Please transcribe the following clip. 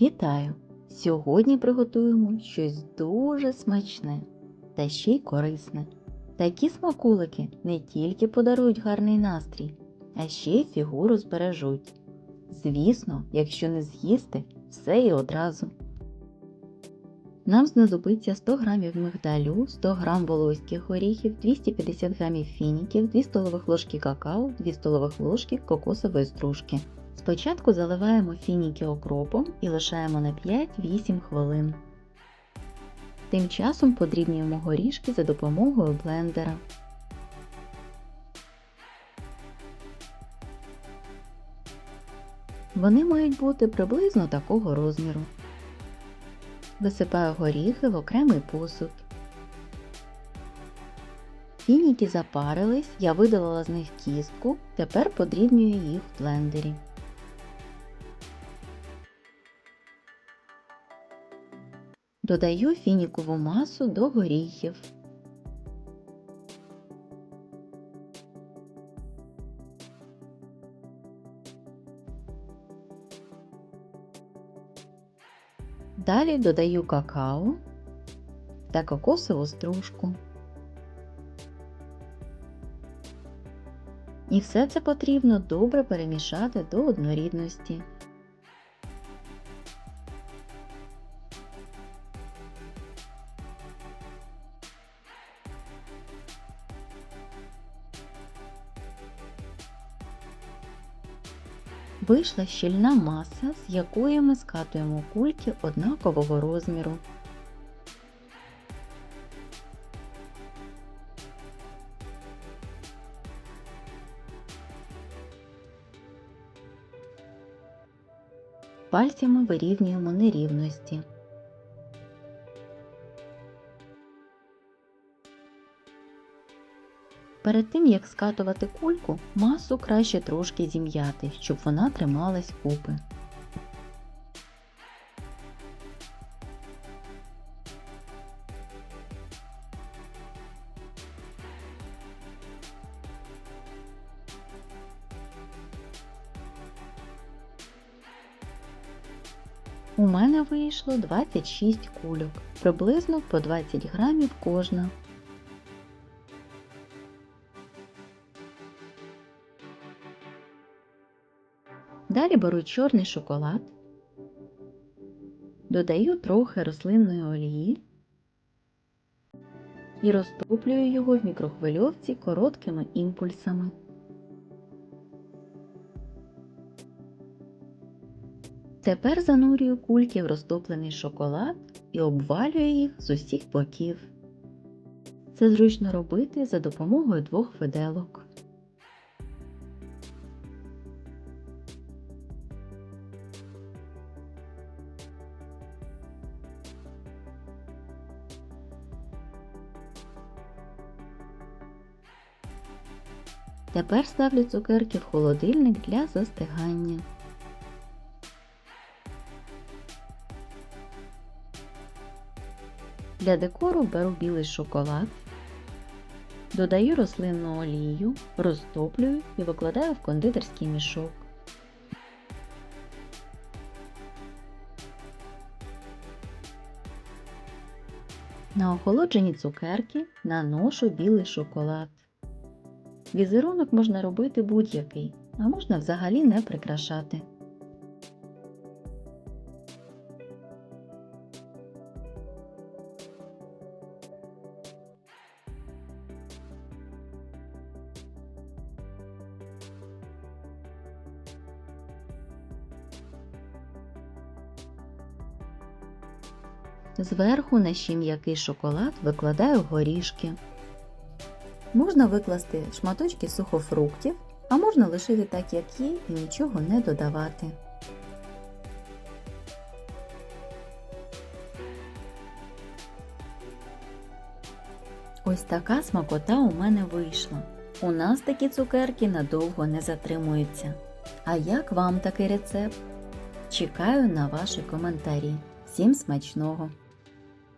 Вітаю! Сьогодні приготуємо щось дуже смачне та ще й корисне. Такі смакулики не тільки подарують гарний настрій, а ще й фігуру збережуть. Звісно, якщо не з'їсти все і одразу. Нам знадобиться 100 г мигдалю, 100 г волоських горіхів, 250 г фініків, 2 столових ложки какао, 2 столових ложки кокосової стружки. Спочатку заливаємо фініки окропом і лишаємо на 5-8 хвилин. Тим часом подрібнюємо горішки за допомогою блендера. Вони мають бути приблизно такого розміру. Висипаю горіхи в окремий посуд. Фініки запарились, я видалила з них кістку, тепер подрібнюю їх в блендері. Додаю фінікову масу до горіхів. Далі додаю какао та кокосову стружку. І все це потрібно добре перемішати до однорідності. Вийшла щільна маса, з якої ми скатуємо кульки однакового розміру. Пальцями вирівнюємо нерівності. Перед тим як скатувати кульку, масу краще трошки зім'яти, щоб вона трималась купи. У мене вийшло 26 кульок, приблизно по 20 грамів кожна. Далі беру чорний шоколад, додаю трохи рослинної олії і розтоплюю його в мікрохвильовці короткими імпульсами. Тепер занурюю кульки в розтоплений шоколад і обвалюю їх з усіх боків. Це зручно робити за допомогою двох виделок. Тепер ставлю цукерки в холодильник для застигання. Для декору беру білий шоколад, додаю рослинну олію, розтоплюю і викладаю в кондитерський мішок. На охолоджені цукерки наношу білий шоколад. Візерунок можна робити будь-який, а можна взагалі не прикрашати. Зверху на ще м'який шоколад викладаю горішки. Можна викласти шматочки сухофруктів, а можна лишити так, як є, і нічого не додавати. Ось така смакота у мене вийшла. У нас такі цукерки надовго не затримуються. А як вам такий рецепт? Чекаю на ваші коментарі. Всім смачного!